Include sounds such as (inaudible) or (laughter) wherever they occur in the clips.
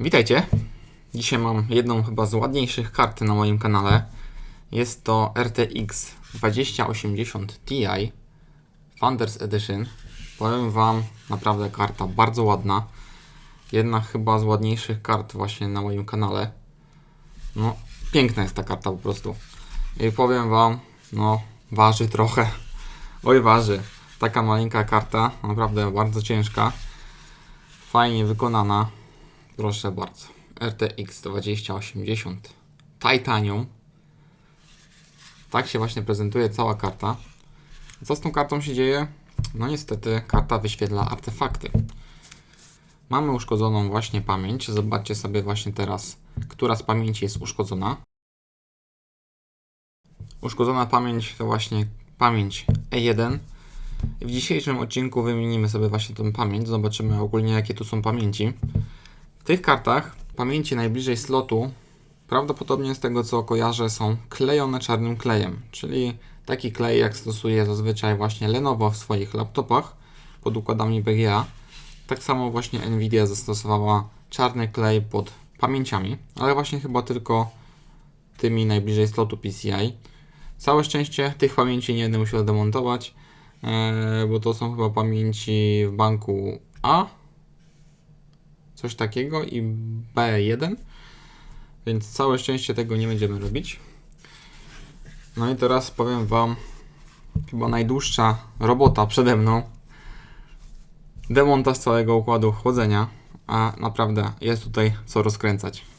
Witajcie. Dzisiaj mam jedną chyba z ładniejszych kart na moim kanale. Jest to RTX 2080 Ti Founders Edition. Powiem Wam, naprawdę karta bardzo ładna. Jedna chyba z ładniejszych kart właśnie na moim kanale. No, piękna jest ta karta po prostu. I powiem Wam, no, waży trochę. Oj, waży. Taka maleńka karta, naprawdę bardzo ciężka. Fajnie wykonana. Proszę bardzo. RTX 2080 Titanium. Tak się właśnie prezentuje cała karta. Co z tą kartą się dzieje? No niestety karta wyświetla artefakty. Mamy uszkodzoną właśnie pamięć. Zobaczcie sobie właśnie teraz, która z pamięci jest uszkodzona. Uszkodzona pamięć to właśnie pamięć E1. I w dzisiejszym odcinku wymienimy sobie właśnie tą pamięć. Zobaczymy ogólnie jakie tu są pamięci. W tych kartach pamięci najbliżej slotu prawdopodobnie z tego co kojarzę są klejone czarnym klejem, czyli taki klej jak stosuje zazwyczaj właśnie Lenovo w swoich laptopach pod układami BGA. Tak samo właśnie Nvidia zastosowała czarny klej pod pamięciami, ale właśnie chyba tylko tymi najbliżej slotu PCI. Całe szczęście tych pamięci nie będę musiał demontować, e, bo to są chyba pamięci w banku A, coś takiego i B1, więc całe szczęście tego nie będziemy robić. No i teraz powiem Wam, chyba najdłuższa robota przede mną. Demontaż całego układu chłodzenia, a naprawdę jest tutaj co rozkręcać.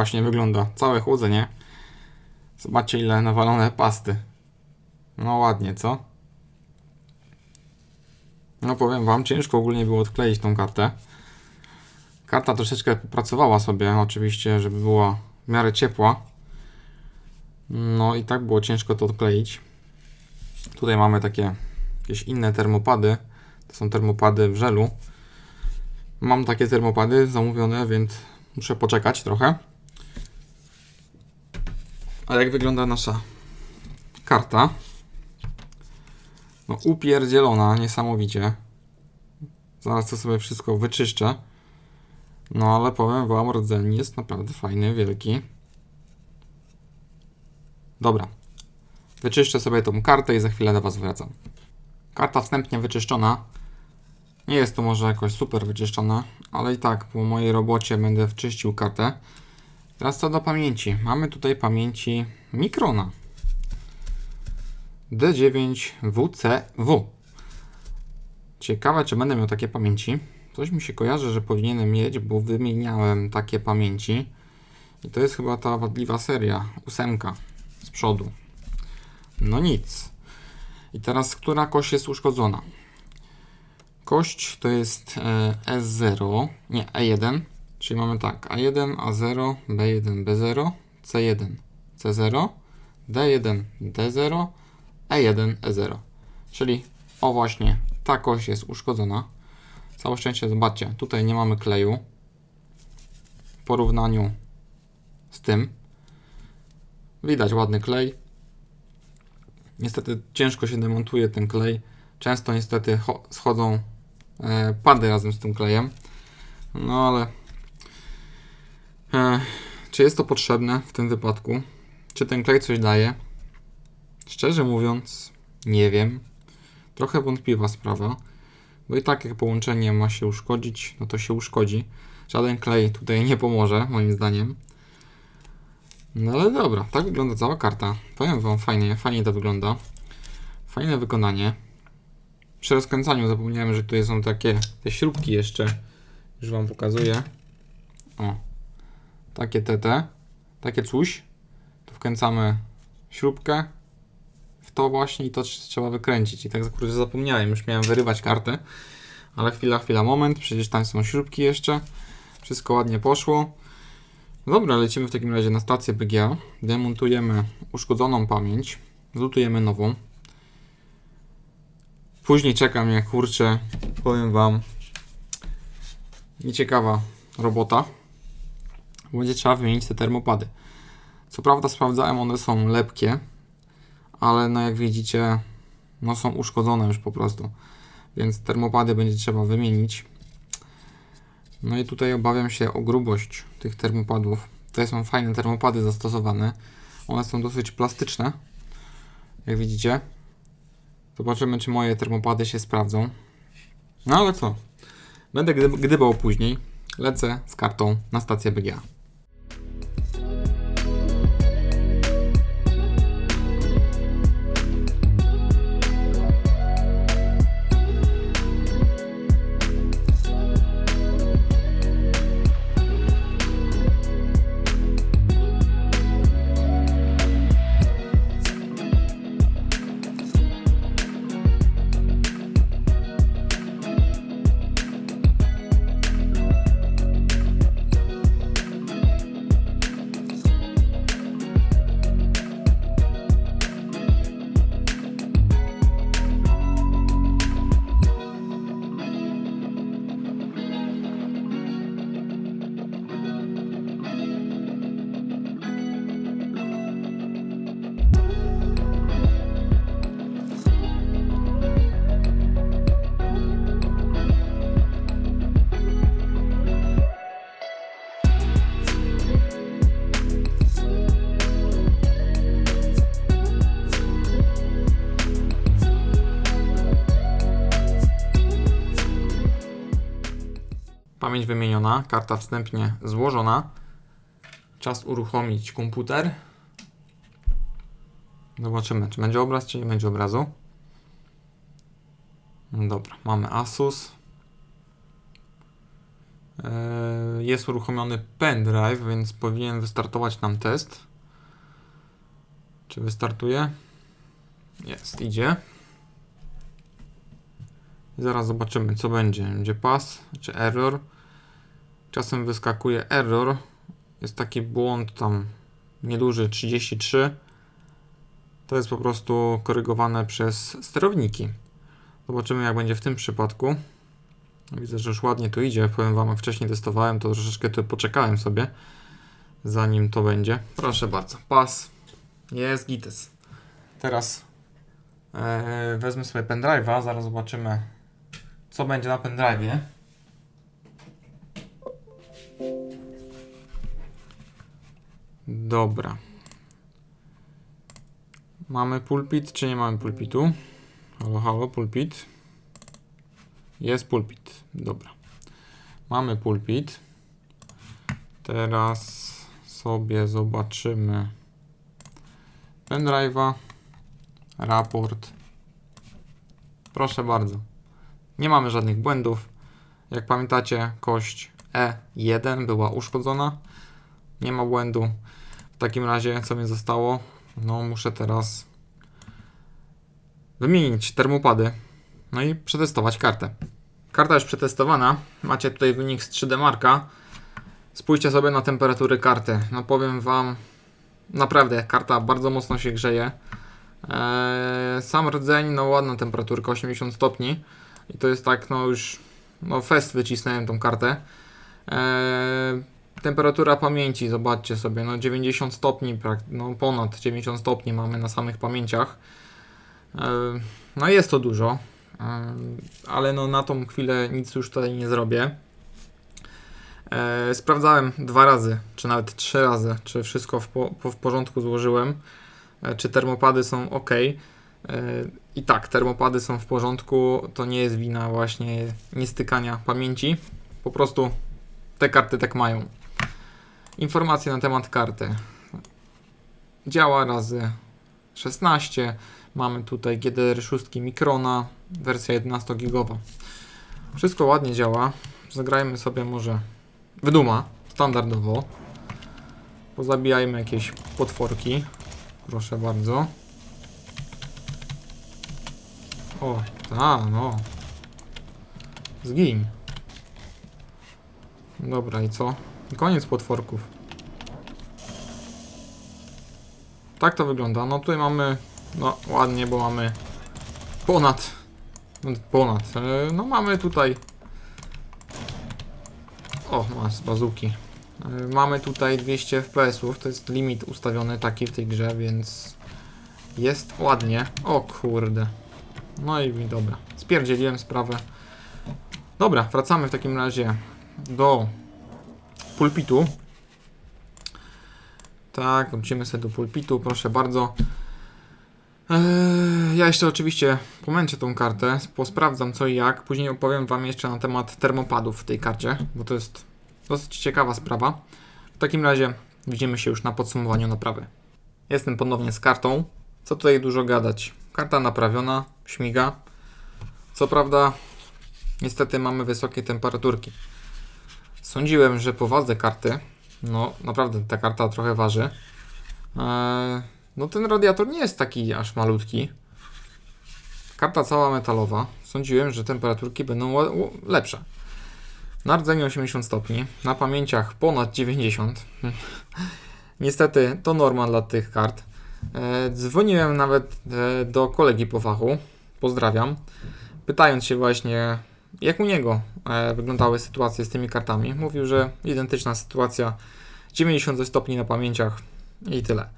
Właśnie wygląda całe chłodzenie. Zobaczcie ile nawalone pasty. No ładnie, co? No powiem wam, ciężko ogólnie było odkleić tą kartę. Karta troszeczkę pracowała sobie, oczywiście, żeby była w miarę ciepła. No i tak było ciężko to odkleić. Tutaj mamy takie jakieś inne termopady. To są termopady w żelu. Mam takie termopady zamówione, więc muszę poczekać trochę. A jak wygląda nasza karta? No upierdzielona, niesamowicie. Zaraz to sobie wszystko wyczyszczę. No ale powiem wam, rdzeń jest naprawdę fajny, wielki. Dobra. Wyczyszczę sobie tą kartę i za chwilę do was wracam. Karta wstępnie wyczyszczona. Nie jest to może jakoś super wyczyszczona, ale i tak po mojej robocie będę wczyścił kartę. Teraz co do pamięci. Mamy tutaj pamięci Mikrona. D9WCW. Ciekawe, czy będę miał takie pamięci. Coś mi się kojarzy, że powinienem mieć, bo wymieniałem takie pamięci. I to jest chyba ta wadliwa seria, ósemka z przodu. No nic. I teraz, która kość jest uszkodzona? Kość to jest e, S0, nie E1, czyli mamy tak A1, A0, B1, B0, C1, C0, D1, D0, E1, E0. Czyli o właśnie ta kość jest uszkodzona. Całe szczęście, zobaczcie, tutaj nie mamy kleju w porównaniu z tym. Widać ładny klej. Niestety ciężko się demontuje ten klej. Często niestety cho- schodzą e, pady razem z tym klejem. No ale e, czy jest to potrzebne w tym wypadku? Czy ten klej coś daje? Szczerze mówiąc, nie wiem. Trochę wątpliwa sprawa, bo i tak jak połączenie ma się uszkodzić, no to się uszkodzi. Żaden klej tutaj nie pomoże, moim zdaniem. No ale dobra, tak wygląda cała karta. Powiem wam, fajnie, fajnie to wygląda. Fajne wykonanie. Przy rozkręcaniu zapomniałem, że tutaj są takie te śrubki jeszcze. Już wam pokazuję. O. Takie TT. Takie coś. Tu wkręcamy śrubkę w to właśnie i to trz- trzeba wykręcić. I tak kurde zapomniałem, już miałem wyrywać kartę. Ale chwila, chwila, moment. Przecież tam są śrubki jeszcze. Wszystko ładnie poszło. Dobra, lecimy w takim razie na stację BGA. Demontujemy uszkodzoną pamięć. Zlutujemy nową. Później czekam, jak kurczę, powiem Wam, nieciekawa robota. Będzie trzeba wymienić te termopady. Co prawda sprawdzałem, one są lepkie, ale no jak widzicie, no są uszkodzone już po prostu. Więc termopady będzie trzeba wymienić. No i tutaj obawiam się o grubość tych termopadów. Tutaj są fajne termopady zastosowane. One są dosyć plastyczne, jak widzicie. Zobaczymy, czy moje termopady się sprawdzą. No ale co? Będę gdyb- gdybał później. Lecę z kartą na stację BGA. Wymieniona, karta wstępnie złożona. Czas uruchomić komputer. Zobaczymy, czy będzie obraz, czy nie będzie obrazu. Dobra, mamy Asus. Eee, Jest uruchomiony pendrive, więc powinien wystartować nam test. Czy wystartuje? Jest, idzie. Zaraz zobaczymy, co będzie. Będzie pas czy error. Czasem wyskakuje error. Jest taki błąd tam nieduży 33. To jest po prostu korygowane przez sterowniki. Zobaczymy, jak będzie w tym przypadku. Widzę, że już ładnie tu idzie. Powiem Wam, jak wcześniej testowałem, to troszeczkę tu poczekałem sobie, zanim to będzie. Proszę bardzo, pas. Jest gites. Teraz e, wezmę sobie pendrive'a, zaraz zobaczymy, co będzie na pendrive'ie. Dobra. Mamy pulpit, czy nie mamy pulpitu? Halo, halo, pulpit. Jest pulpit. Dobra. Mamy pulpit. Teraz sobie zobaczymy pendrive'a, raport. Proszę bardzo. Nie mamy żadnych błędów. Jak pamiętacie, kość E1 była uszkodzona. Nie ma błędu. Takim razie, co mi zostało? No, muszę teraz wymienić termopady. No i przetestować kartę. Karta już przetestowana. Macie tutaj wynik z 3D Marka. Spójrzcie sobie na temperatury karty. No powiem Wam, naprawdę karta bardzo mocno się grzeje. Eee, sam rdzeń, no ładna temperaturka, 80 stopni. I to jest tak, no już, no fest wycisnąłem tą kartę. Eee, temperatura pamięci, zobaczcie sobie, no 90 stopni, no ponad 90 stopni mamy na samych pamięciach. Eee, no jest to dużo, eee, ale no na tą chwilę nic już tutaj nie zrobię. E, sprawdzałem dwa razy, czy nawet trzy razy, czy wszystko w, po, w porządku złożyłem, e, czy termopady są ok. E, I tak, termopady są w porządku. To nie jest wina właśnie niestykania pamięci. Po prostu te karty tak mają. Informacje na temat karty. Działa razy 16. Mamy tutaj GDR6 Mikrona, wersja 11 gigowa. Wszystko ładnie działa. Zagrajmy sobie może w Duma, standardowo. Pozabijajmy jakieś potworki. Proszę bardzo. O, ta, no. Zgiń. Dobra, i co? Koniec potworków. Tak to wygląda. No tutaj mamy, no ładnie, bo mamy ponad, ponad, e, no mamy tutaj, o, ma z bazuki. E, Mamy tutaj 200 FPS-ów, to jest limit ustawiony taki w tej grze, więc jest ładnie. O kurde. No i dobra, spierdzieliłem sprawę. Dobra, wracamy w takim razie do pulpitu. Tak, wrócimy sobie do pulpitu, proszę bardzo. Eee, ja jeszcze oczywiście pomęczę tą kartę, posprawdzam co i jak. Później opowiem Wam jeszcze na temat termopadów w tej karcie, bo to jest dosyć ciekawa sprawa. W takim razie widzimy się już na podsumowaniu naprawy. Jestem ponownie z kartą. Co tutaj dużo gadać? Karta naprawiona, śmiga. Co prawda, niestety mamy wysokie temperaturki. Sądziłem, że po wadze karty, no naprawdę ta karta trochę waży. Eee, no ten radiator nie jest taki aż malutki. Karta cała metalowa. Sądziłem, że temperaturki będą lepsze. Na rdzeniu 80 stopni, na pamięciach ponad 90. (laughs) Niestety to norma dla tych kart. E, dzwoniłem nawet e, do kolegi po fachu, pozdrawiam, pytając się właśnie, jak u niego e, wyglądały sytuacje z tymi kartami. Mówił, że identyczna sytuacja, 90 stopni na pamięciach i tyle.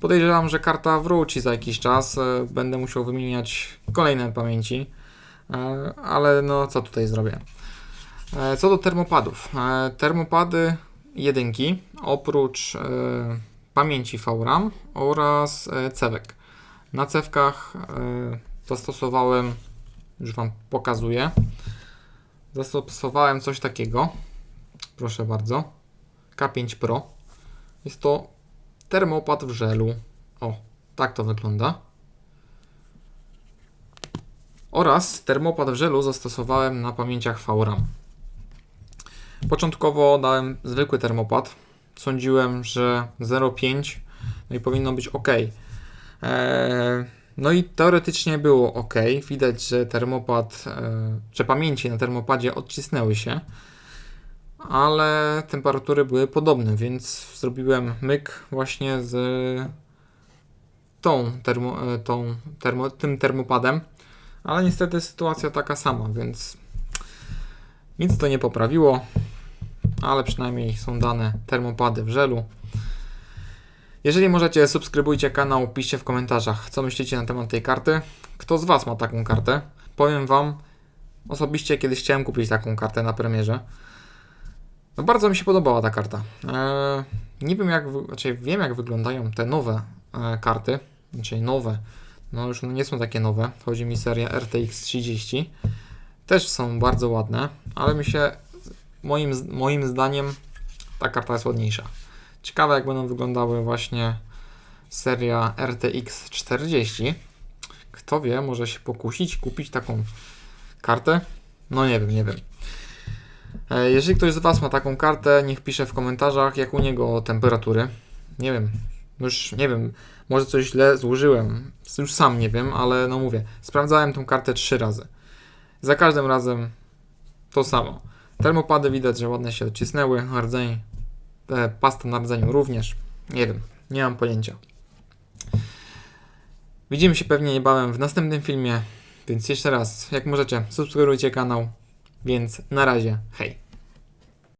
Podejrzewam, że karta wróci za jakiś czas, e, będę musiał wymieniać kolejne pamięci, e, ale no co tutaj zrobię. Co do termopadów. Termopady jedynki, oprócz pamięci VRAM oraz cewek. Na cewkach zastosowałem, już Wam pokazuję, zastosowałem coś takiego. Proszę bardzo. K5 Pro. Jest to termopad w żelu. O, tak to wygląda. Oraz termopad w żelu zastosowałem na pamięciach VRAM. Początkowo dałem zwykły termopad. Sądziłem, że 0,5 no i powinno być ok. Eee, no i teoretycznie było ok. Widać, że termopad, e, że pamięci na termopadzie odcisnęły się, ale temperatury były podobne, więc zrobiłem myk właśnie z tą, termo, e, tą termo, tym termopadem, ale niestety sytuacja taka sama, więc nic to nie poprawiło ale przynajmniej są dane termopady w żelu. Jeżeli możecie, subskrybujcie kanał, piszcie w komentarzach, co myślicie na temat tej karty. Kto z Was ma taką kartę? Powiem Wam, osobiście kiedyś chciałem kupić taką kartę na premierze. No bardzo mi się podobała ta karta. Eee, nie wiem jak, znaczy wiem jak wyglądają te nowe e, karty, znaczy nowe, no już nie są takie nowe, chodzi mi seria RTX 30. Też są bardzo ładne, ale mi się moim, moim zdaniem ta karta jest ładniejsza. Ciekawe jak będą wyglądały właśnie seria RTX 40. Kto wie, może się pokusić, kupić taką kartę? No nie wiem, nie wiem. E, Jeżeli ktoś z Was ma taką kartę, niech pisze w komentarzach, jak u niego temperatury. Nie wiem, już nie wiem, może coś źle złożyłem, już sam nie wiem, ale no mówię, sprawdzałem tą kartę trzy razy. Za każdym razem to samo. Termopady widać, że ładne się odcisnęły, rdzeń, pasta na rdzeniu również. Nie wiem, nie mam pojęcia. Widzimy się pewnie niebawem w następnym filmie, więc jeszcze raz, jak możecie, subskrybujcie kanał. Więc na razie, hej.